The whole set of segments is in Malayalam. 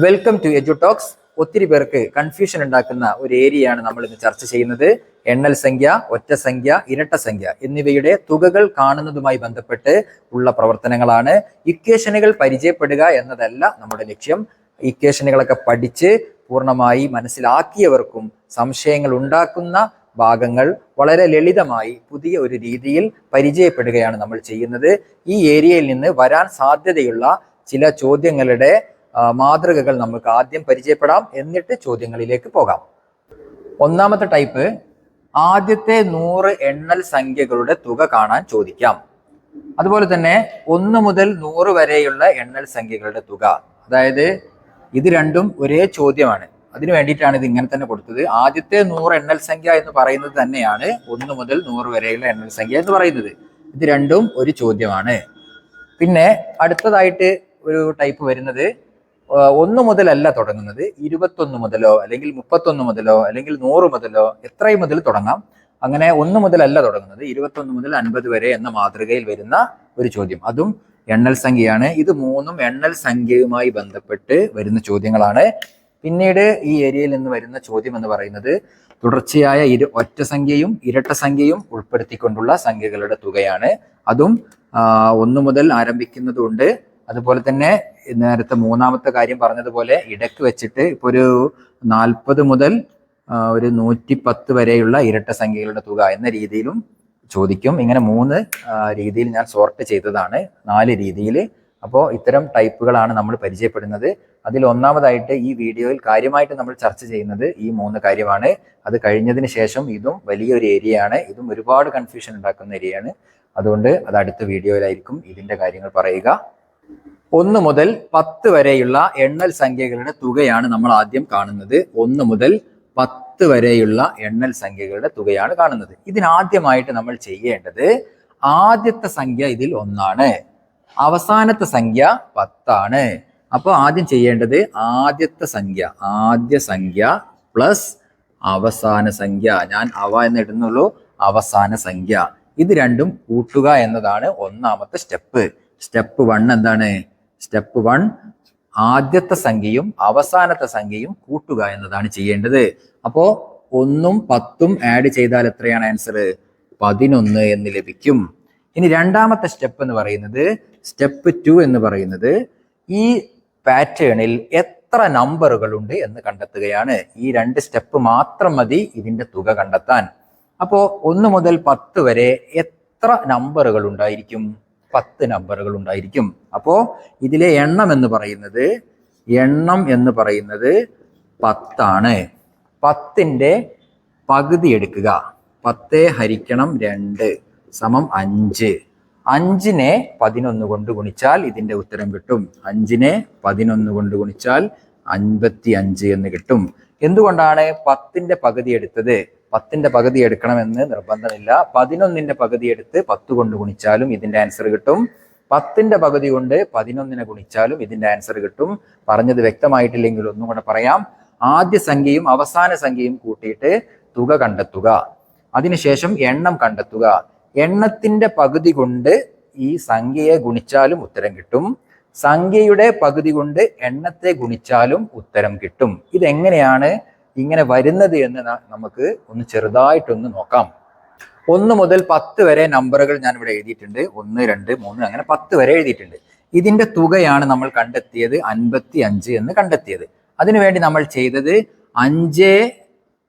വെൽക്കം ടു എജുടോക്സ് ഒത്തിരി പേർക്ക് കൺഫ്യൂഷൻ ഉണ്ടാക്കുന്ന ഒരു ഏരിയയാണ് നമ്മൾ ഇന്ന് ചർച്ച ചെയ്യുന്നത്. എണ്ണൽ സംഖ്യ ഒറ്റ സംഖ്യ ഇരട്ട സംഖ്യ എന്നിവയുടെ തുകകൾ കാണുന്നതുമായി ബന്ധപ്പെട്ട് ഉള്ള പ്രവർത്തനങ്ങളാണ്. ഇക്വേഷനുകൾ പരിചയപ്പെടുക എന്നതല്ല നമ്മുടെ ലക്ഷ്യം. ഇക്വേഷനുകളൊക്കെ പഠിച്ച് പൂർണമായി മനസ്സിലാക്കിയവർക്കും സംശയങ്ങൾ ഉണ്ടാക്കുന്ന ഭാഗങ്ങൾ വളരെ ലളിതമായി പുതിയ ഒരു രീതിയിൽ പരിചയപ്പെടുകയാണ് നമ്മൾ ചെയ്യുന്നത്. ഈ ഏരിയയിൽ നിന്ന് വരാൻ സാധ്യതയുള്ള ചില ചോദ്യങ്ങളുടെ മാതൃകകൾ നമുക്ക് ആദ്യം പരിചയപ്പെടാം. എന്നിട്ട് ചോദ്യങ്ങളിലേക്ക് പോകാം. ഒന്നാമത്തെ ടൈപ്പ് ആദ്യത്തെ നൂറ് എണ്ണൽ സംഖ്യകളുടെ തുക കാണാൻ ചോദിക്കാം. അതുപോലെ തന്നെ ഒന്ന് മുതൽ നൂറ് വരെയുള്ള എണ്ണൽ സംഖ്യകളുടെ തുക. അതായത് ഇത് രണ്ടും ഒരേ ചോദ്യമാണ്. അതിനു വേണ്ടിയിട്ടാണ് ഇത് ഇങ്ങനെ തന്നെ കൊടുത്തത്. ആദ്യത്തെ നൂറ് എണ്ണൽ സംഖ്യ എന്ന് പറയുന്നത് തന്നെയാണ് ഒന്ന് മുതൽ നൂറ് വരെയുള്ള എണ്ണൽ സംഖ്യ എന്ന് പറയുന്നത്. ഇത് രണ്ടും ഒരു ചോദ്യമാണ്. പിന്നെ അടുത്തതായിട്ട് ഒരു ടൈപ്പ് വരുന്നത് ഒന്ന് മുതലല്ല തുടങ്ങുന്നത്. ഇരുപത്തൊന്ന് മുതലോ അല്ലെങ്കിൽ മുപ്പത്തൊന്ന് മുതലോ അല്ലെങ്കിൽ നൂറ് മുതലോ എത്രയും മുതൽ തുടങ്ങാം. അങ്ങനെ ഒന്ന് മുതലല്ല തുടങ്ങുന്നത്. ഇരുപത്തൊന്ന് മുതൽ അൻപത് വരെ എന്ന മാതൃകയിൽ വരുന്ന ഒരു ചോദ്യം. അതും എണ്ണൽ സംഖ്യയാണ്. ഇത് മൂന്നും എണ്ണൽ സംഖ്യയുമായി ബന്ധപ്പെട്ട് വരുന്ന ചോദ്യങ്ങളാണ്. പിന്നീട് ഈ ഏരിയയിൽ നിന്ന് വരുന്ന ചോദ്യം എന്ന് പറയുന്നത് തുടർച്ചയായ ഇരു ഒറ്റ സംഖ്യയും ഇരട്ട സംഖ്യയും ഉൾപ്പെടുത്തിക്കൊണ്ടുള്ള സംഖ്യകളുടെ തുകയാണ്. അതും ഒന്നു മുതൽ ആരംഭിക്കുന്നതുകൊണ്ട് അതുപോലെ തന്നെ നേരത്തെ മൂന്നാമത്തെ കാര്യം പറഞ്ഞതുപോലെ ഇടയ്ക്ക് വെച്ചിട്ട് ഇപ്പൊ ഒരു നാൽപ്പത് മുതൽ ഒരു നൂറ്റി പത്ത് വരെയുള്ള ഇരട്ട സംഖ്യകളുടെ തുക എന്ന രീതിയിലും ചോദിക്കും. ഇങ്ങനെ മൂന്ന് രീതിയിൽ ഞാൻ സോർട്ട് ചെയ്തതാണ്. നാല് രീതിയിൽ. അപ്പോൾ ഇത്തരം ടൈപ്പുകളാണ് നമ്മൾ പരിചയപ്പെടുന്നത്. അതിൽ ഒന്നാമതായിട്ട് ഈ വീഡിയോയിൽ കാര്യമായിട്ട് നമ്മൾ ചർച്ച ചെയ്യുന്നത് ഈ മൂന്ന് കാര്യമാണ്. അത് കഴിഞ്ഞതിന് ശേഷം ഇതും വലിയൊരു ഏരിയയാണ്. ഇതും ഒരുപാട് കൺഫ്യൂഷൻ ഉണ്ടാക്കുന്ന ഏരിയയാണ്. അതുകൊണ്ട് അത് അടുത്ത വീഡിയോയിലായിരിക്കും ഇതിന്റെ കാര്യങ്ങൾ പറയുക. ഒന്ന് മുതൽ പത്ത് വരെയുള്ള എണ്ണൽ സംഖ്യകളുടെ തുകയാണ് നമ്മൾ ആദ്യം കാണുന്നത്. ഒന്ന് മുതൽ പത്ത് വരെയുള്ള എണ്ണൽ സംഖ്യകളുടെ തുകയാണ് കാണുന്നത്. ഇതിനാദ്യമായിട്ട് നമ്മൾ ചെയ്യേണ്ടത് ആദ്യത്തെ സംഖ്യ ഇതിൽ ഒന്നാണ്. അവസാനത്തെ സംഖ്യ പത്താണ്. അപ്പോൾ ആദ്യം ചെയ്യേണ്ടത് ആദ്യത്തെ സംഖ്യ ആദ്യ സംഖ്യ പ്ലസ് അവസാന സംഖ്യ. ഞാൻ അവ എന്ന് ഇടുന്നുള്ളൂ അവസാന സംഖ്യ. ഇത് രണ്ടും കൂട്ടുക എന്നതാണ് ഒന്നാമത്തെ സ്റ്റെപ്പ്. സ്റ്റെപ്പ് വൺ എന്താണ്? സ്റ്റെപ്പ് വൺ ആദ്യത്തെ സംഖ്യയും അവസാനത്തെ സംഖ്യയും കൂട്ടുക എന്നതാണ് ചെയ്യേണ്ടത്. അപ്പോ ഒന്നും പത്തും ആഡ് ചെയ്താൽ എത്രയാണ് ആൻസർ പതിനൊന്ന് എന്ന് ലഭിക്കും. ഇനി രണ്ടാമത്തെ സ്റ്റെപ്പ് എന്ന് പറയുന്നത് സ്റ്റെപ്പ് ടു എന്ന് പറയുന്നത് ഈ പാറ്റേണിൽ എത്ര നമ്പറുകൾ ഉണ്ട് എന്ന് കണ്ടെത്തുകയാണ്. ഈ രണ്ട് സ്റ്റെപ്പ് മാത്രം മതി ഇതിന്റെ തുക കണ്ടെത്താൻ. അപ്പോ ഒന്ന് മുതൽ പത്ത് വരെ എത്ര നമ്പറുകൾ ഉണ്ടായിരിക്കും? പത്ത് നമ്പറുകൾ ഉണ്ടായിരിക്കും. അപ്പോൾ ഇതിലെ എണ്ണം എന്ന് പറയുന്നത് എണ്ണം എന്ന് പറയുന്നത് പത്താണ്. പത്തിന്റെ പകുതി എടുക്കുക. പത്ത് ഹരിക്കണം രണ്ട് സമം അഞ്ച്. അഞ്ചിനെ പതിനൊന്ന് കൊണ്ട് ഗുണിച്ചാൽ ഇതിന്റെ ഉത്തരം കിട്ടും. അഞ്ചിനെ പതിനൊന്ന് കൊണ്ട് ഗുണിച്ചാൽ അൻപത്തി അഞ്ച് എന്ന് കിട്ടും. എന്തുകൊണ്ടാണ് പത്തിന്റെ പകുതി എടുത്തത്? പത്തിന്റെ പകുതി എടുക്കണമെന്ന് നിർബന്ധമില്ല. പതിനൊന്നിന്റെ പകുതി എടുത്ത് പത്ത് കൊണ്ട് ഗുണിച്ചാലും ഇതിന്റെ ആൻസർ കിട്ടും. പത്തിന്റെ പകുതി കൊണ്ട് പതിനൊന്നിനെ ഗുണിച്ചാലും ഇതിന്റെ ആൻസർ കിട്ടും. പറഞ്ഞത് വ്യക്തമായിട്ടില്ലെങ്കിൽ ഒന്നും കൂടെ പറയാം. ആദ്യ സംഖ്യയും അവസാന സംഖ്യയും കൂട്ടിയിട്ട് തുക കണ്ടെത്തുക. അതിനുശേഷം എണ്ണം കണ്ടെത്തുക. എണ്ണത്തിന്റെ പകുതി കൊണ്ട് ഈ സംഖ്യയെ ഗുണിച്ചാലും ഉത്തരം കിട്ടും. സംഖ്യയുടെ പകുതി കൊണ്ട് എണ്ണത്തെ ഗുണിച്ചാലും ഉത്തരം കിട്ടും. ഇതെങ്ങനെയാണ് ഇങ്ങനെ വരുന്നത് എന്ന് നമുക്ക് ഒന്ന് ചെറുതായിട്ടൊന്ന് നോക്കാം. ഒന്ന് മുതൽ പത്ത് വരെ നമ്പറുകൾ ഞാൻ ഇവിടെ എഴുതിയിട്ടുണ്ട്. ഒന്ന് രണ്ട് മൂന്ന് അങ്ങനെ പത്ത് വരെ എഴുതിയിട്ടുണ്ട്. ഇതിന്റെ തുകയാണ് നമ്മൾ കണ്ടെത്തിയത് അൻപത്തി അഞ്ച് എന്ന് കണ്ടെത്തിയത്. അതിനുവേണ്ടി നമ്മൾ ചെയ്തത് അഞ്ച്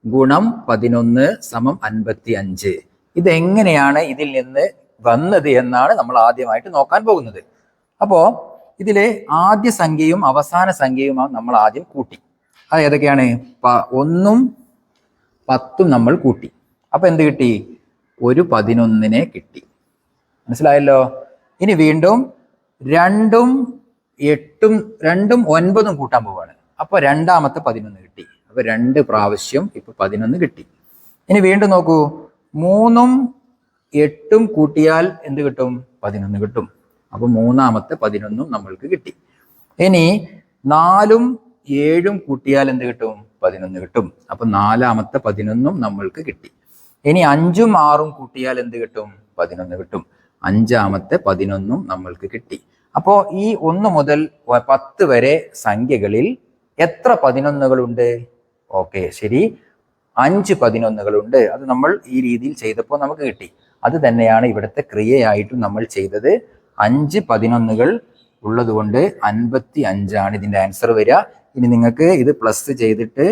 ഗുണം പതിനൊന്ന് സമം അൻപത്തി അഞ്ച് ഇതെങ്ങനെയാണ് ഇതിൽ നിന്ന് വന്നത് എന്നാണ് നമ്മൾ ആദ്യമായിട്ട് നോക്കാൻ പോകുന്നത്. അപ്പോ ഇതിലെ ആദ്യ സംഖ്യയും അവസാന സംഖ്യയും നമ്മൾ ആദ്യം കൂട്ടി. അത് ഏതൊക്കെയാണ്? ഒന്നും പത്തും നമ്മൾ കൂട്ടി. അപ്പൊ എന്ത് കിട്ടി? ഒരു പതിനൊന്നിനെ കിട്ടി. മനസ്സിലായല്ലോ? ഇനി വീണ്ടും രണ്ടും എട്ടും രണ്ടും ഒൻപതും കൂട്ടാൻ പോവാണ്. അപ്പോൾ രണ്ടാമത്തെ പതിനൊന്ന് കിട്ടി. അപ്പോൾ രണ്ട് പ്രാവശ്യം ഇപ്പോൾ പതിനൊന്ന് കിട്ടി. ഇനി വീണ്ടും നോക്കൂ. മൂന്നും എട്ടും കൂട്ടിയാൽ എന്ത് കിട്ടും? പതിനൊന്ന് കിട്ടും. അപ്പോൾ മൂന്നാമത്തെ പതിനൊന്നും നമ്മൾക്ക് കിട്ടി. ഇനി നാലും ഏഴും കൂട്ടിയാൽ എന്ത് കിട്ടും? പതിനൊന്ന് കിട്ടും. അപ്പൊ നാലാമത്തെ പതിനൊന്നും നമ്മൾക്ക് കിട്ടി. ഇനി അഞ്ചും ആറും കൂട്ടിയാൽ എന്ത് കിട്ടും? പതിനൊന്ന് കിട്ടും. അഞ്ചാമത്തെ പതിനൊന്നും നമ്മൾക്ക് കിട്ടി. അപ്പോ ഈ ഒന്ന് മുതൽ പത്ത് വരെ സംഖ്യകളിൽ എത്ര പതിനൊന്നുകളുണ്ട്? ഓക്കെ ശരി. അഞ്ച് പതിനൊന്നുകളുണ്ട്. അത് നമ്മൾ ഈ രീതിയിൽ ചെയ്തപ്പോൾ നമുക്ക് കിട്ടി. അത് തന്നെയാണ് ഇവിടുത്തെ ക്രിയയായിട്ടും നമ്മൾ ചെയ്തത്. അഞ്ച് പതിനൊന്നുകൾ ഉള്ളതുകൊണ്ട് അൻപത്തി അഞ്ചാണ് ഇതിന്റെ ആൻസർ വരിക. ഇനി നിങ്ങൾക്ക് ഇത് പ്ലസ് ചെയ്തിട്ട്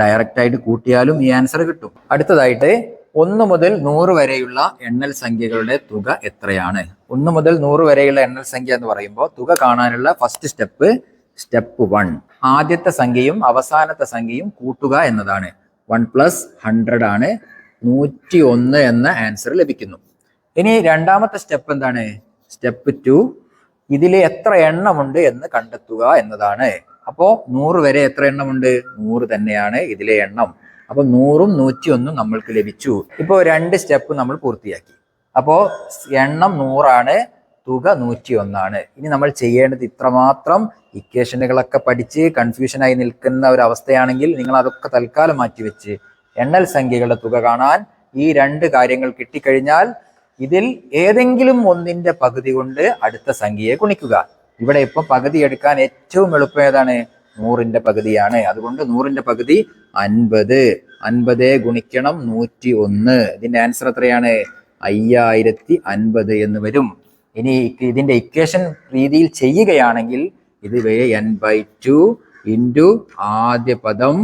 ഡയറക്റ്റ് ആയിട്ട് കൂട്ടിയാലും ഈ ആൻസർ കിട്ടും. അടുത്തതായിട്ട് ഒന്ന് മുതൽ നൂറ് വരെയുള്ള എണ്ണൽ സംഖ്യകളുടെ തുക എത്രയാണ്? ഒന്ന് മുതൽ നൂറ് വരെയുള്ള എണ്ണൽ സംഖ്യ എന്ന് പറയുമ്പോൾ തുക കാണാനുള്ള ഫസ്റ്റ് സ്റ്റെപ്പ് സ്റ്റെപ്പ് വൺ ആദ്യത്തെ സംഖ്യയും അവസാനത്തെ സംഖ്യയും കൂട്ടുക എന്നതാണ്. വൺ പ്ലസ് ഹൺഡ്രഡ് ആണ്. നൂറ്റി ഒന്ന് എന്ന ആൻസർ ലഭിക്കുന്നു. ഇനി രണ്ടാമത്തെ സ്റ്റെപ്പ് എന്താണ്? സ്റ്റെപ്പ് ടു ഇതിൽ എത്ര എണ്ണമുണ്ട് എന്ന് കണ്ടെത്തുക എന്നതാണ്. അപ്പോ നൂറ് വരെ എത്ര എണ്ണമുണ്ട്? നൂറ് തന്നെയാണ് ഇതിലെ എണ്ണം. അപ്പൊ നൂറും നൂറ്റി ഒന്നും നമ്മൾക്ക് ലഭിച്ചു. ഇപ്പോൾ രണ്ട് സ്റ്റെപ്പ് നമ്മൾ പൂർത്തിയാക്കി. അപ്പോൾ എണ്ണം നൂറാണ് തുക നൂറ്റി ഒന്നാണ് ഇനി നമ്മൾ ചെയ്യേണ്ടത് ഇത്രമാത്രം ഇക്വേഷനുകളൊക്കെ പഠിച്ച് കൺഫ്യൂഷനായി നിൽക്കുന്ന ഒരു അവസ്ഥയാണെങ്കിൽ നിങ്ങൾ അതൊക്കെ തൽക്കാലം മാറ്റിവെച്ച് എണ്ണൽ സംഖ്യകളുടെ തുക കാണാൻ ഈ രണ്ട് കാര്യങ്ങൾ കിട്ടിക്കഴിഞ്ഞാൽ ഇതിൽ ഏതെങ്കിലും ഒന്നിന്റെ പകുതി കൊണ്ട് അടുത്ത സംഖ്യയെ ഗുണിക്കുക. ഇവിടെ ഇപ്പൊ പകുതി എടുക്കാൻ ഏറ്റവും എളുപ്പം ഏതാണ്? നൂറിന്റെ പകുതിയാണ്. അതുകൊണ്ട് നൂറിന്റെ പകുതി അൻപത്. അൻപത് ഗുണിക്കണം നൂറ്റി ഒന്ന് ഇതിന്റെ ആൻസർ എത്രയാണ്? അയ്യായിരത്തി അൻപത് എന്ന് വരും. ഇനി ഇതിന്റെ ഇക്വേഷൻ രീതിയിൽ ചെയ്യുകയാണെങ്കിൽ ഇത് എൻ ബൈ ടു ഇന്റു ആദ്യ പദം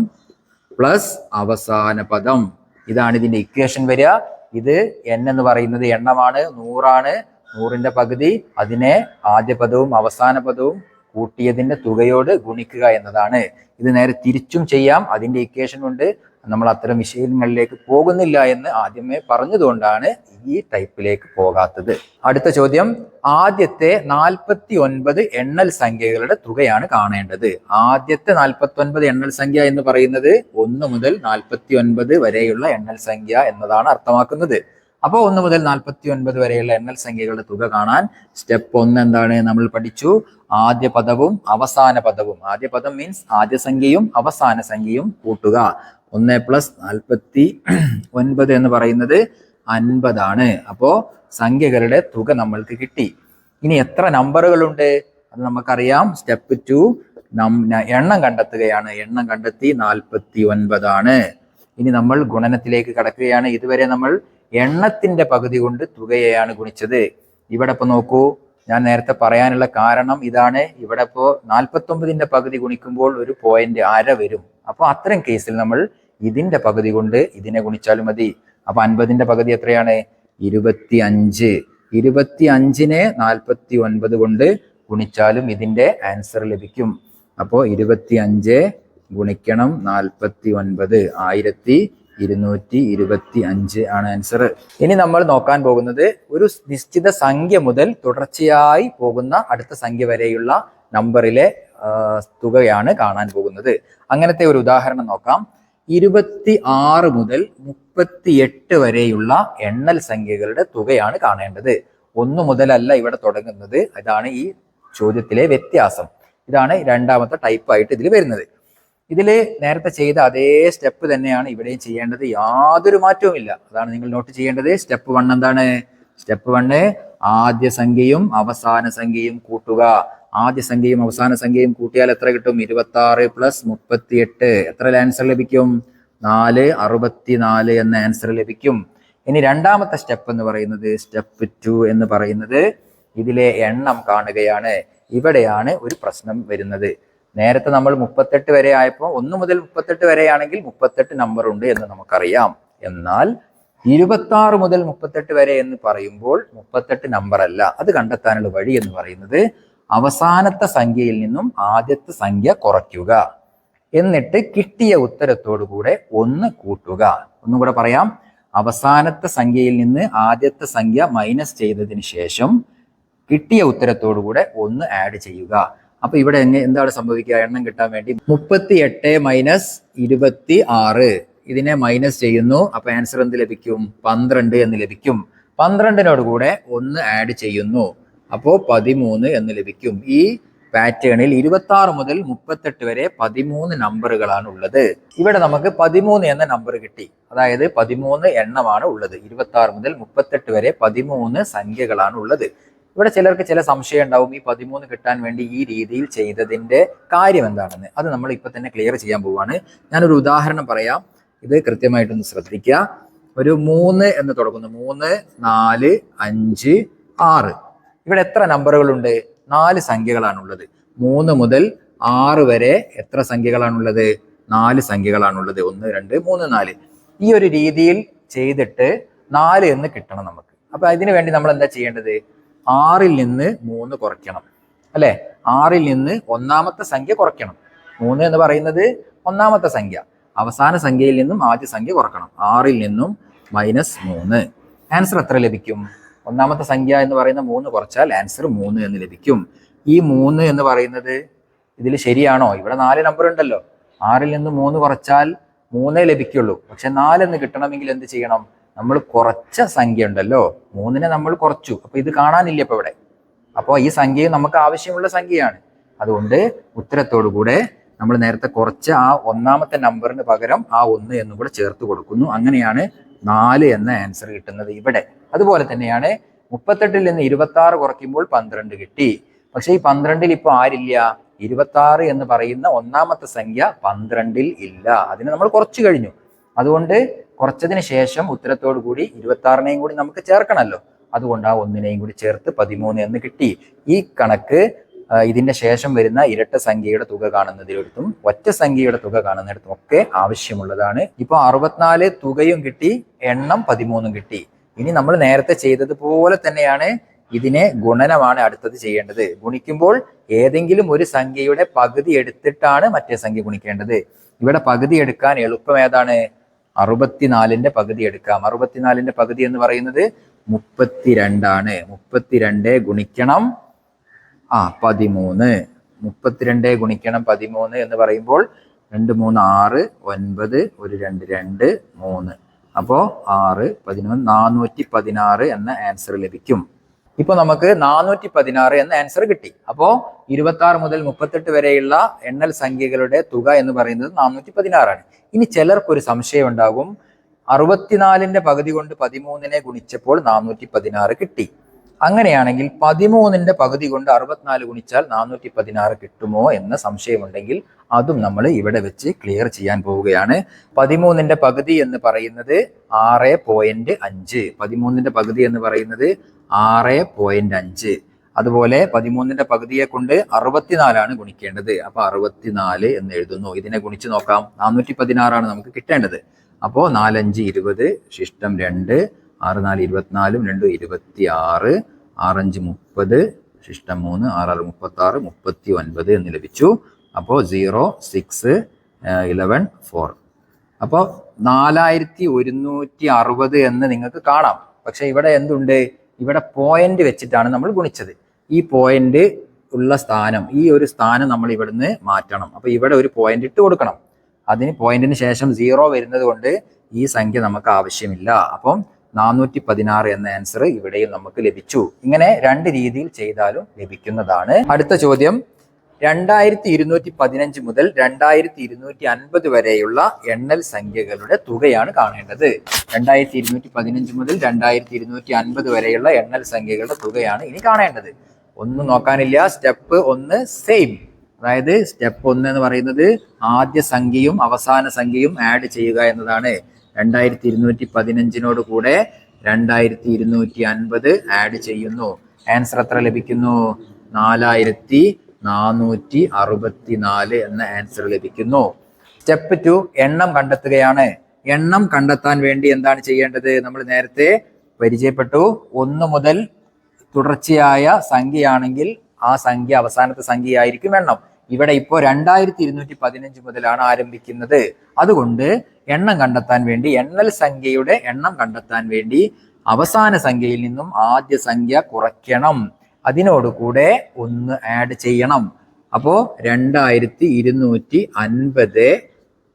പ്ലസ് അവസാന പദം. ഇതാണ് ഇതിന്റെ ഇക്വേഷൻ വരിക. ഇത് എൻ എന്ന് പറയുന്നത് എണ്ണമാണ്. നൂറാണ്. നൂറിന്റെ പകുതി അതിനെ ആദ്യ പദവും അവസാന പദവും കൂട്ടിയതിന്റെ തുകയോട് ഗുണിക്കുക എന്നതാണ്. ഇത് നേരെ തിരിച്ചും ചെയ്യാം. അതിന്റെ ഇക്വേഷൻ കൊണ്ട് നമ്മൾ അത്തരം വിശീലങ്ങളിലേക്ക് പോകുന്നില്ല എന്ന് ആദ്യമേ പറഞ്ഞതുകൊണ്ടാണ് ഈ ടൈപ്പിലേക്ക് പോകാത്തത്. അടുത്ത ചോദ്യം ആദ്യത്തെ നാൽപ്പത്തി ഒൻപത് എണ്ണൽ സംഖ്യകളുടെ തുകയാണ് കാണേണ്ടത്. ആദ്യത്തെ നാൽപ്പത്തി ഒൻപത് എണ്ണൽ സംഖ്യ എന്ന് പറയുന്നത് ഒന്ന് മുതൽ നാൽപ്പത്തി ഒൻപത് വരെയുള്ള എണ്ണൽ സംഖ്യ എന്നതാണ് അർത്ഥമാക്കുന്നത്. അപ്പോൾ ഒന്ന് മുതൽ നാൽപ്പത്തി ഒൻപത് വരെയുള്ള എണ്ണൽ സംഖ്യകളുടെ തുക കാണാൻ സ്റ്റെപ്പ് ഒന്ന് എന്താണ് നമ്മൾ പഠിച്ചു? ആദ്യ പദവും അവസാന പദവും. ആദ്യ പദം മീൻസ് ആദ്യ സംഖ്യയും അവസാന സംഖ്യയും കൂട്ടുക. ഒന്ന് പ്ലസ് നാൽപ്പത്തി ഒൻപത് എന്ന് പറയുന്നത് അൻപതാണ്. അപ്പോ സംഖ്യകളുടെ തുക നമ്മൾക്ക് കിട്ടി. ഇനി എത്ര നമ്പറുകളുണ്ട്? അത് നമുക്കറിയാം. സ്റ്റെപ്പ് ടു എണ്ണം കണ്ടെത്തുകയാണ്. എണ്ണം കണ്ടെത്തി നാൽപ്പത്തി ഒൻപതാണ് ഇനി നമ്മൾ ഗുണനത്തിലേക്ക് കടക്കുകയാണ്. ഇതുവരെ നമ്മൾ എണ്ണത്തിന്റെ പകുതി കൊണ്ട് തുകയെയാണ് ഗുണിച്ചത്. ഇവിടെ ഇപ്പൊ നോക്കൂ ഞാൻ നേരത്തെ പറയാനുള്ള കാരണം ഇതാണ്. ഇവിടെ ഇപ്പോ നാൽപ്പത്തൊമ്പതിന്റെ പകുതി ഗുണിക്കുമ്പോൾ ഒരു പോയിന്റ് അര വരും. അപ്പൊ അത്തരം കേസിൽ നമ്മൾ ഇതിന്റെ പകുതി കൊണ്ട് ഇതിനെ ഗുണിച്ചാലും മതി. അപ്പൊ അൻപതിന്റെ പകുതി എത്രയാണ്? ഇരുപത്തി അഞ്ച് ഇരുപത്തി അഞ്ചിനെ നാൽപ്പത്തി ഒൻപത് കൊണ്ട് ഗുണിച്ചാലും ഇതിന്റെ ആൻസർ ലഭിക്കും. അപ്പോൾ ഇരുപത്തി അഞ്ച് ഗുണിക്കണം നാൽപ്പത്തി ഒൻപത് ആയിരത്തി ഇരുന്നൂറ്റി ഇരുപത്തി അഞ്ച് ആണ് ആൻസർ ഇനി നമ്മൾ നോക്കാൻ പോകുന്നത് ഒരു നിശ്ചിത സംഖ്യ മുതൽ തുടർച്ചയായി പോകുന്ന അടുത്ത സംഖ്യ വരെയുള്ള നമ്പറിലെ തുകയാണ് കാണാൻ പോകുന്നത്. അങ്ങനത്തെ ഒരു ഉദാഹരണം നോക്കാം. ഇരുപത്തി ആറ് മുതൽ മുപ്പത്തി എട്ട് വരെയുള്ള എണ്ണൽ സംഖ്യകളുടെ തുകയാണ് കാണേണ്ടത്. ഒന്നു മുതലല്ല ഇവിടെ തുടങ്ങുന്നത്. അതാണ് ഈ ചോദ്യത്തിലെ വ്യത്യാസം. ഇതാണ് രണ്ടാമത്തെ ടൈപ്പ് ആയിട്ട് ഇതിൽ വരുന്നത്. ഇതിൽ നേരത്തെ ചെയ്ത അതേ സ്റ്റെപ്പ് തന്നെയാണ് ഇവിടെയും ചെയ്യേണ്ടത്. യാതൊരു മാറ്റവും ഇല്ല. അതാണ് നിങ്ങൾ നോട്ട് ചെയ്യേണ്ടത്. സ്റ്റെപ്പ് വൺ എന്താണ്? സ്റ്റെപ്പ് വണ്ണ് ആദ്യ സംഖ്യയും അവസാന സംഖ്യയും കൂട്ടുക. ആദ്യ സംഖ്യയും അവസാന സംഖ്യയും കൂട്ടിയാൽ എത്ര കിട്ടും? ഇരുപത്തി ആറ് പ്ലസ് മുപ്പത്തി എട്ട് എത്ര ആൻസർ ലഭിക്കും? നാല് അറുപത്തി നാല് എന്ന ആൻസർ ലഭിക്കും. ഇനി രണ്ടാമത്തെ സ്റ്റെപ്പ് എന്ന് പറയുന്നത് സ്റ്റെപ്പ് ടു എന്ന് പറയുന്നത് ഇതിലെ എണ്ണം കാണുകയാണ്. ഇവിടെയാണ് ഒരു പ്രശ്നം വരുന്നത്. നേരത്തെ നമ്മൾ മുപ്പത്തെട്ട് വരെ ആയപ്പോൾ ഒന്ന് മുതൽ മുപ്പത്തെട്ട് വരെയാണെങ്കിൽ മുപ്പത്തെട്ട് നമ്പർ ഉണ്ട് എന്ന് നമുക്കറിയാം. എന്നാൽ ഇരുപത്തി ആറ് മുതൽ മുപ്പത്തെട്ട് വരെ എന്ന് പറയുമ്പോൾ മുപ്പത്തെട്ട് നമ്പർ അല്ല. അത് കണ്ടെത്താനുള്ള വഴി എന്ന് പറയുന്നത് അവസാനത്തെ സംഖ്യയിൽ നിന്നും ആദ്യത്തെ സംഖ്യ കുറയ്ക്കുക. എന്നിട്ട് കിട്ടിയ ഉത്തരത്തോടു കൂടെ ഒന്ന് കൂട്ടുക. ഒന്നും കൂടെ പറയാം. അവസാനത്തെ സംഖ്യയിൽ നിന്ന് ആദ്യത്തെ സംഖ്യ മൈനസ് ചെയ്തതിന് ശേഷം കിട്ടിയ ഉത്തരത്തോടു കൂടെ ഒന്ന് ആഡ് ചെയ്യുക. അപ്പൊ ഇവിടെ എന്താണ് സംഭവിക്കുക? എണ്ണം കിട്ടാൻ വേണ്ടി മുപ്പത്തി എട്ട് മൈനസ് ഇരുപത്തി ആറ് ഇതിനെ മൈനസ് ചെയ്യുന്നു. അപ്പൊ ആൻസർ എന്ത് ലഭിക്കും? പന്ത്രണ്ട് എന്ന് ലഭിക്കും. പന്ത്രണ്ടിനോട് കൂടെ ഒന്ന് ആഡ് ചെയ്യുന്നു. അപ്പോൾ പതിമൂന്ന് എന്ന് ലഭിക്കും. ഈ പാറ്റേണിൽ ഇരുപത്തി ആറ് മുതൽ മുപ്പത്തെട്ട് വരെ പതിമൂന്ന് നമ്പറുകളാണ് ഉള്ളത്. ഇവിടെ നമുക്ക് പതിമൂന്ന് എന്ന നമ്പർ കിട്ടി. അതായത് പതിമൂന്ന് എണ്ണമാണ് ഉള്ളത്. ഇരുപത്തി ആറ് മുതൽ മുപ്പത്തെട്ട് വരെ പതിമൂന്ന് സംഖ്യകളാണ് ഉള്ളത്. ഇവിടെ ചിലർക്ക് ചില സംശയം ഉണ്ടാവും ഈ പതിമൂന്ന് കിട്ടാൻ വേണ്ടി ഈ രീതിയിൽ ചെയ്തതിന്റെ കാര്യം എന്താണെന്ന്. അത് നമ്മൾ ഇപ്പൊ തന്നെ ക്ലിയർ ചെയ്യാൻ പോവാണ്. ഞാനൊരു ഉദാഹരണം പറയാം. ഇത് കൃത്യമായിട്ടൊന്ന് ശ്രദ്ധിക്കുക. ഒരു മൂന്ന് എന്ന് തുടങ്ങുന്നു. മൂന്ന് നാല് അഞ്ച് ആറ്. ഇവിടെ എത്ര നമ്പറുകളുണ്ട്? നാല് സംഖ്യകളാണുള്ളത്. മൂന്ന് മുതൽ ആറ് വരെ എത്ര സംഖ്യകളാണുള്ളത്? നാല് സംഖ്യകളാണുള്ളത്. ഒന്ന് രണ്ട് മൂന്ന് നാല്. ഈ ഒരു രീതിയിൽ ചെയ്തിട്ട് നാല് എന്ന് കിട്ടണം നമുക്ക്. അപ്പൊ അതിനു വേണ്ടി നമ്മൾ എന്താ ചെയ്യേണ്ടത്? ആറിൽ നിന്ന് മൂന്ന് കുറയ്ക്കണം. അല്ലെ? ആറിൽ നിന്ന് ഒന്നാമത്തെ സംഖ്യ കുറയ്ക്കണം. മൂന്ന് എന്ന് പറയുന്നത് ഒന്നാമത്തെ സംഖ്യ. അവസാന സംഖ്യയിൽ നിന്നും ആദ്യ സംഖ്യ കുറക്കണം. ആറിൽ നിന്നും മൈനസ് മൂന്ന്. ആൻസർ എത്ര ലഭിക്കും? ഒന്നാമത്തെ സംഖ്യ എന്ന് പറയുന്ന മൂന്ന് കുറച്ചാൽ ആൻസർ മൂന്ന് എന്ന് ലഭിക്കും. ഈ മൂന്ന് എന്ന് പറയുന്നത് ഇതിൽ ശരിയാണോ? ഇവിടെ നാല് നമ്പർ ഉണ്ടല്ലോ. ആറിൽ നിന്ന് മൂന്ന് കുറച്ചാൽ മൂന്നേ ലഭിക്കുള്ളൂ. പക്ഷെ നാലെന്ന് കിട്ടണമെങ്കിൽ എന്ത് ചെയ്യണം? നമ്മൾ കുറച്ച സംഖ്യ ഉണ്ടല്ലോ മൂന്നിനെ നമ്മൾ കുറച്ചു. അപ്പൊ ഇത് കാണാനില്ല ഇപ്പൊ ഇവിടെ. അപ്പോൾ ഈ സംഖ്യയും നമുക്ക് ആവശ്യമുള്ള സംഖ്യയാണ്. അതുകൊണ്ട് ഉത്തരത്തോടു കൂടെ നമ്മൾ നേരത്തെ കുറച്ച് ആ ഒന്നാമത്തെ നമ്പറിന് പകരം ആ ഒന്ന് എന്നും കൂടെ ചേർത്ത് കൊടുക്കുന്നു. അങ്ങനെയാണ് നാല് എന്ന ആൻസർ കിട്ടുന്നത് ഇവിടെ. അതുപോലെ തന്നെയാണ് മുപ്പത്തെട്ടിൽ നിന്ന് ഇരുപത്തി ആറ് കുറയ്ക്കുമ്പോൾ പന്ത്രണ്ട് കിട്ടി. പക്ഷേ ഈ പന്ത്രണ്ടിൽ ഇപ്പൊ ആരില്ല? ഇരുപത്തി ആറ് എന്ന് പറയുന്ന ഒന്നാമത്തെ സംഖ്യ പന്ത്രണ്ടിൽ ഇല്ല. അതിനെ നമ്മൾ കുറച്ചു കഴിഞ്ഞു. അതുകൊണ്ട് കുറച്ചതിന് ശേഷം ഉത്തരത്തോടു കൂടി ഇരുപത്തി ആറിനെയും കൂടി നമുക്ക് ചേർക്കണമല്ലോ അതുകൊണ്ട് ആ ഒന്നിനെയും കൂടി ചേർത്ത് പതിമൂന്ന് എന്ന് കിട്ടി. ഈ കണക്ക് ഇതിന്റെ ശേഷം വരുന്ന ഇരട്ട സംഖ്യയുടെ തുക കാണുന്നതിലെടുത്തും ഒറ്റ സംഖ്യയുടെ തുക കാണുന്നിടത്തും ഒക്കെ ആവശ്യമുള്ളതാണ്. ഇപ്പൊ അറുപത്തിനാല് തുകയും കിട്ടി എണ്ണം പതിമൂന്നും കിട്ടി. ഇനി നമ്മൾ നേരത്തെ ചെയ്തതുപോലെ തന്നെയാണ് ഇതിനെ ഗുണനമാണ് അടുത്തത് ചെയ്യേണ്ടത്. ഗുണിക്കുമ്പോൾ ഏതെങ്കിലും ഒരു സംഖ്യയുടെ പകുതി എടുത്തിട്ടാണ് മറ്റേ സംഖ്യ ഗുണിക്കേണ്ടത്. ഇവിടെ പകുതി എടുക്കാൻ എളുപ്പം ഏതാണ്? അറുപത്തിനാലിന്റെ പകുതി എടുക്കാം. അറുപത്തിനാലിന്റെ പകുതി എന്ന് പറയുന്നത് മുപ്പത്തിരണ്ടാണ്. മുപ്പത്തിരണ്ട് ഗുണിക്കണം. ആ പതിമൂന്ന്. മുപ്പത്തിരണ്ട് ഗുണിക്കണം പതിമൂന്ന് എന്ന് പറയുമ്പോൾ രണ്ട് മൂന്ന് ആറ് ഒൻപത് ഒരു രണ്ട് രണ്ട് മൂന്ന്. അപ്പോൾ ആറ് പതിനൊന്ന് നാനൂറ്റി പതിനാറ് എന്ന ആൻസർ ലഭിക്കും. ഇപ്പൊ നമുക്ക് നാനൂറ്റി പതിനാറ് എന്ന ആൻസർ കിട്ടി. അപ്പോ ഇരുപത്തി ആറ് മുതൽ മുപ്പത്തെട്ട് വരെയുള്ള എണ്ണൽ സംഖ്യകളുടെ തുക എന്ന് പറയുന്നത് നാനൂറ്റി പതിനാറാണ് ഇനി ചിലർക്ക് ഒരു സംശയം ഉണ്ടാകും. അറുപത്തിനാലിന്റെ പകുതി കൊണ്ട് പതിമൂന്നിനെ ഗുണിച്ചപ്പോൾ നാനൂറ്റി പതിനാറ് കിട്ടി. അങ്ങനെയാണെങ്കിൽ പതിമൂന്നിന്റെ പകുതി കൊണ്ട് അറുപത്തിനാല് ഗുണിച്ചാൽ നാനൂറ്റി പതിനാറ് കിട്ടുമോ എന്ന സംശയമുണ്ടെങ്കിൽ അതും നമ്മൾ ഇവിടെ വെച്ച് ക്ലിയർ ചെയ്യാൻ പോവുകയാണ്. പതിമൂന്നിന്റെ പകുതി എന്ന് പറയുന്നത് ആറ് പോയിന്റ് അഞ്ച്. പതിമൂന്നിന്റെ പകുതി എന്ന് പറയുന്നത് ആറ് പോയിന്റ് അഞ്ച്. അതുപോലെ പതിമൂന്നിന്റെ പകുതിയെ കൊണ്ട് അറുപത്തിനാലാണ് ഗുണിക്കേണ്ടത്. അപ്പൊ അറുപത്തിനാല് എന്ന് എഴുതുന്നു. ഇതിനെ ഗുണിച്ച് നോക്കാം. നാനൂറ്റി പതിനാറാണ് നമുക്ക് കിട്ടേണ്ടത്. അപ്പോൾ നാലഞ്ച് ഇരുപത് ശിഷ്ടം രണ്ട് ആറ് നാല് ഇരുപത്തിനാലും രണ്ടും ഇരുപത്തി ആറ് ആറഞ്ച് മുപ്പത് ശിഷ്ടം മൂന്ന് ആറാറ് മുപ്പത്തി ആറ് മുപ്പത്തി ഒൻപത് എന്ന് ലഭിച്ചു. അപ്പോൾ സീറോ സിക്സ് ഇലവൻ ഫോർ. അപ്പോൾ നാലായിരത്തി ഒരുന്നൂറ്റി അറുപത് എന്ന് നിങ്ങൾക്ക് കാണാം. പക്ഷെ ഇവിടെ എന്തുണ്ട്? ഇവിടെ പോയിന്റ് വെച്ചിട്ടാണ് നമ്മൾ ഗുണിച്ചത്. ഈ പോയിന്റ് ഉള്ള സ്ഥാനം ഈ ഒരു സ്ഥാനം നമ്മൾ ഇവിടുന്ന് മാറ്റണം. അപ്പൊ ഇവിടെ ഒരു പോയിന്റ് ഇട്ട് കൊടുക്കണം. അതിന് പോയിന്റിന് ശേഷം സീറോ വരുന്നത് കൊണ്ട് ഈ സംഖ്യ നമുക്ക് ആവശ്യമില്ല. അപ്പം നാനൂറ്റി പതിനാറ് എന്ന ആൻസർ ഇവിടെയും നമുക്ക് ലഭിച്ചു. ഇങ്ങനെ രണ്ട് രീതിയിൽ ചെയ്താലും ലഭിക്കുന്നതാണ്. അടുത്ത ചോദ്യം രണ്ടായിരത്തി ഇരുന്നൂറ്റി പതിനഞ്ച് മുതൽ രണ്ടായിരത്തി ഇരുന്നൂറ്റി അൻപത് വരെയുള്ള എണ്ണൽ സംഖ്യകളുടെ തുകയാണ് കാണേണ്ടത്. രണ്ടായിരത്തി ഇരുന്നൂറ്റി പതിനഞ്ച് മുതൽ രണ്ടായിരത്തി ഇരുന്നൂറ്റി അൻപത് വരെയുള്ള എണ്ണൽ സംഖ്യകളുടെ തുകയാണ് ഇനി കാണേണ്ടത്. ഒന്നും നോക്കാനില്ല സ്റ്റെപ്പ് ഒന്ന് സെയിം. അതായത് സ്റ്റെപ്പ് ഒന്ന് എന്ന് പറയുന്നത് ആദ്യ സംഖ്യയും അവസാന സംഖ്യയും ആഡ് ചെയ്യുക എന്നതാണ്. രണ്ടായിരത്തി ഇരുന്നൂറ്റി പതിനഞ്ചിനോട് കൂടെ രണ്ടായിരത്തി ഇരുന്നൂറ്റി അൻപത് ആഡ് ചെയ്യുന്നു. ആൻസർ എത്ര ലഭിക്കുന്നു? നാലായിരത്തി നാനൂറ്റി അറുപത്തി നാല് എന്ന ആൻസർ ലഭിക്കുന്നു. സ്റ്റെപ്പ് ടു എണ്ണം കണ്ടെത്തുകയാണ്. എണ്ണം കണ്ടെത്താൻ വേണ്ടി എന്താണ് ചെയ്യേണ്ടത്? നമ്മൾ നേരത്തെ പരിചയപ്പെട്ടു. ഒന്ന് മുതൽ തുടർച്ചയായ സംഖ്യയാണെങ്കിൽ ആ സംഖ്യ അവസാനത്തെ സംഖ്യയായിരിക്കും എണ്ണം. ഇവിടെ ഇപ്പോൾ രണ്ടായിരത്തി ഇരുന്നൂറ്റി പതിനഞ്ച് മുതലാണ് ആരംഭിക്കുന്നത്. അതുകൊണ്ട് എണ്ണം കണ്ടെത്താൻ വേണ്ടി എണ്ണൽ സംഖ്യയുടെ എണ്ണം കണ്ടെത്താൻ വേണ്ടി അവസാന സംഖ്യയിൽ നിന്നും ആദ്യ സംഖ്യ കുറയ്ക്കണം. അതിനോട് കൂടെ ഒന്ന് ആഡ് ചെയ്യണം. അപ്പോ രണ്ടായിരത്തി ഇരുന്നൂറ്റി അൻപത്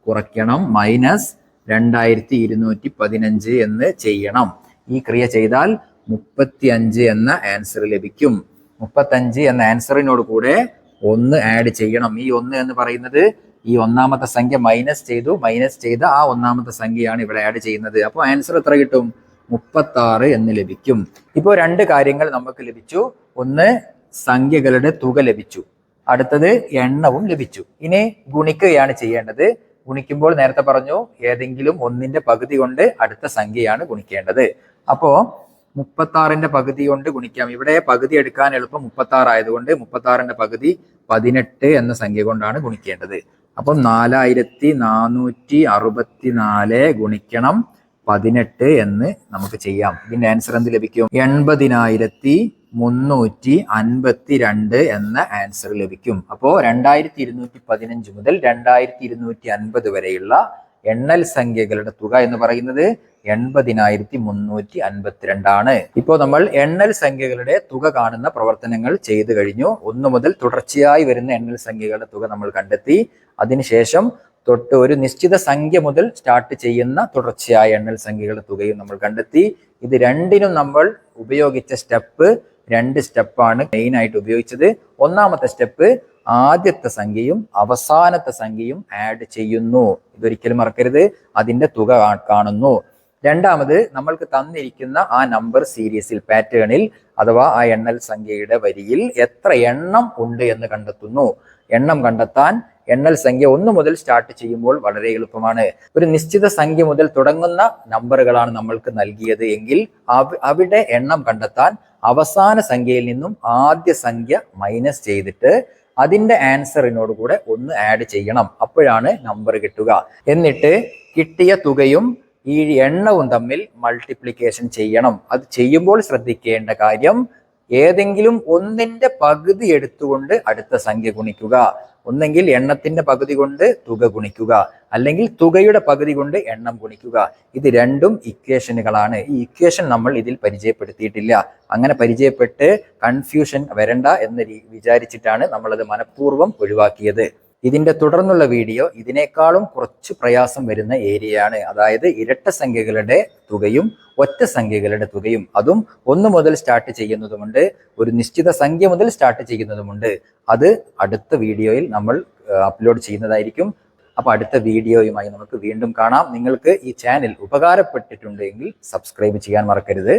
കുറയ്ക്കണം മൈനസ് രണ്ടായിരത്തി ഇരുന്നൂറ്റി പതിനഞ്ച് എന്ന് ചെയ്യണം. ഈ ക്രിയ ചെയ്താൽ മുപ്പത്തി അഞ്ച് എന്ന ആൻസർ ലഭിക്കും. മുപ്പത്തഞ്ച് എന്ന ആൻസറിനോട് കൂടെ ഒന്ന് ആഡ് ചെയ്യണം. ഈ ഒന്ന് എന്ന് പറയുന്നത് ഈ ഒന്നാമത്തെ സംഖ്യ മൈനസ് ചെയ്തു. മൈനസ് ചെയ്ത ആ ഒന്നാമത്തെ സംഖ്യയാണ് ഇവിടെ ആഡ് ചെയ്യുന്നത്. അപ്പോൾ ആൻസർ എത്ര കിട്ടും? മുപ്പത്തി ആറ് എന്ന് ലഭിക്കും. ഇപ്പോൾ രണ്ട് കാര്യങ്ങൾ നമുക്ക് ലഭിച്ചു. ഒന്ന് സംഖ്യകളുടെ തുക ലഭിച്ചു. അടുത്തത് എണ്ണവും ലഭിച്ചു. ഇനി ഗുണിക്കുകയാണ് ചെയ്യേണ്ടത്. ഗുണിക്കുമ്പോൾ നേരത്തെ പറഞ്ഞു ഏതെങ്കിലും ഒന്നിന്റെ പകുതി കൊണ്ട് അടുത്ത സംഖ്യയാണ് ഗുണിക്കേണ്ടത്. അപ്പോ മുപ്പത്തി ആറിന്റെ പകുതി കൊണ്ട് ഗുണിക്കാം. ഇവിടെ പകുതി എടുക്കാൻ എളുപ്പം മുപ്പത്തി ആറ് ആയതുകൊണ്ട് മുപ്പത്തി ആറിന്റെ പകുതി പതിനെട്ട് എന്ന സംഖ്യ കൊണ്ടാണ് ഗുണിക്കേണ്ടത്. അപ്പം നാലായിരത്തി നാനൂറ്റി അറുപത്തി നാല് ഗുണിക്കണം. പതിനെട്ട് എന്ന് നമുക്ക് ചെയ്യാം. ഇതിന്റെ ആൻസർ എന്ത് ലഭിക്കും? എൺപതിനായിരത്തി മുന്നൂറ്റി അൻപത്തി രണ്ട് എന്ന ആൻസർ ലഭിക്കും. അപ്പോൾ രണ്ടായിരത്തി ഇരുന്നൂറ്റി പതിനഞ്ച് മുതൽ രണ്ടായിരത്തി ഇരുന്നൂറ്റി അൻപത് വരെയുള്ള എണ്ണൽ സംഖ്യകളുടെ തുക എന്ന് പറയുന്നത് എൺപതിനായിരത്തി മുന്നൂറ്റി അൻപത്തിരണ്ടാണ് ഇപ്പോൾ നമ്മൾ എണ്ണൽ സംഖ്യകളുടെ തുക കാണുന്ന പ്രവർത്തനങ്ങൾ ചെയ്തു കഴിഞ്ഞു. ഒന്ന് മുതൽ തുടർച്ചയായി വരുന്ന എണ്ണൽ സംഖ്യകളുടെ തുക നമ്മൾ കണ്ടെത്തി. അതിനുശേഷം തൊട്ട് ഒരു നിശ്ചിത സംഖ്യ മുതൽ സ്റ്റാർട്ട് ചെയ്യുന്ന തുടർച്ചയായ എണ്ണൽ സംഖ്യകളുടെ തുകയും നമ്മൾ കണ്ടെത്തി. ഇത് രണ്ടിനും നമ്മൾ ഉപയോഗിച്ച സ്റ്റെപ്പ് രണ്ട് സ്റ്റെപ്പാണ് മെയിൻ ആയിട്ട് ഉപയോഗിച്ചത്. ഒന്നാമത്തെ സ്റ്റെപ്പ് ആദ്യത്തെ സംഖ്യയും അവസാനത്തെ സംഖ്യയും ആഡ് ചെയ്യുന്നു. ഇതൊരിക്കലും മറക്കരുത്. അതിന്റെ തുക കാണുന്നു. രണ്ടാമത് നമ്മൾക്ക് തന്നിരിക്കുന്ന ആ നമ്പർ സീരീസിൽ പാറ്റേണിൽ അഥവാ ആ എണ്ണൽ സംഖ്യയുടെ വരിയിൽ എത്ര എണ്ണം ഉണ്ട് എന്ന് കണ്ടെത്തുന്നു. എണ്ണം കണ്ടെത്താൻ എണ്ണൽ സംഖ്യ ഒന്ന് മുതൽ സ്റ്റാർട്ട് ചെയ്യുമ്പോൾ വളരെ എളുപ്പമാണ്. ഒരു നിശ്ചിത സംഖ്യ മുതൽ തുടങ്ങുന്ന നമ്പറുകളാണ് നമ്മൾക്ക് നൽകിയത് എങ്കിൽ അവിടെ എണ്ണം കണ്ടെത്താൻ അവസാന സംഖ്യയിൽ നിന്നും ആദ്യ സംഖ്യ മൈനസ് ചെയ്തിട്ട് അതിന്റെ ആൻസറിനോട് കൂടെ ഒന്ന് ആഡ് ചെയ്യണം. അപ്പോഴാണ് നമ്പർ കിട്ടുക. എന്നിട്ട് കിട്ടിയ തുകയും ഈ എണ്ണവും തമ്മിൽ മൾട്ടിപ്ലിക്കേഷൻ ചെയ്യണം. അത് ചെയ്യുമ്പോൾ ശ്രദ്ധിക്കേണ്ട കാര്യം ഏതെങ്കിലും ഒന്നിന്റെ പകുതി എടുത്തുകൊണ്ട് അടുത്ത സംഖ്യ ഗുണിക്കുക. ഒന്നെങ്കിൽ എണ്ണത്തിന്റെ പകുതി കൊണ്ട് തുക ഗുണിക്കുക. അല്ലെങ്കിൽ തുകയുടെ പകുതി കൊണ്ട് എണ്ണം ഗുണിക്കുക. ഇത് രണ്ടും ഇക്വേഷനുകളാണ് ഈ ഇക്വേഷൻ നമ്മൾ ഇതിൽ പരിചയപ്പെടുത്തിയിട്ടില്ല. അങ്ങനെ പരിചയപ്പെട്ട് കൺഫ്യൂഷൻ വരണ്ട എന്ന് വിചാരിച്ചിട്ടാണ് നമ്മളത് മനഃപൂർവം ഒഴിവാക്കിയത്. ഇതിന്റെ തുടർന്നുള്ള വീഡിയോ ഇതിനേക്കാളും കുറച്ച് പ്രയാസം വരുന്ന ഏരിയയാണ്. അതായത് ഇരട്ട സംഖ്യകളുടെ തുകയും ഒറ്റ സംഖ്യകളുടെ തുകയും. അതും ഒന്ന് മുതൽ സ്റ്റാർട്ട് ചെയ്യുന്നതുമുണ്ട്. ഒരു നിശ്ചിത സംഖ്യ മുതൽ സ്റ്റാർട്ട് ചെയ്യുന്നതുമുണ്ട്. അത് അടുത്ത വീഡിയോയിൽ നമ്മൾ അപ്ലോഡ് ചെയ്യുന്നതായിരിക്കും. അപ്പോൾ അടുത്ത വീഡിയോയുമായി നമുക്ക് വീണ്ടും കാണാം. നിങ്ങൾക്ക് ഈ ചാനൽ ഉപകാരപ്പെട്ടിട്ടുണ്ടെങ്കിൽ സബ്സ്ക്രൈബ് ചെയ്യാൻ മറക്കരുത്.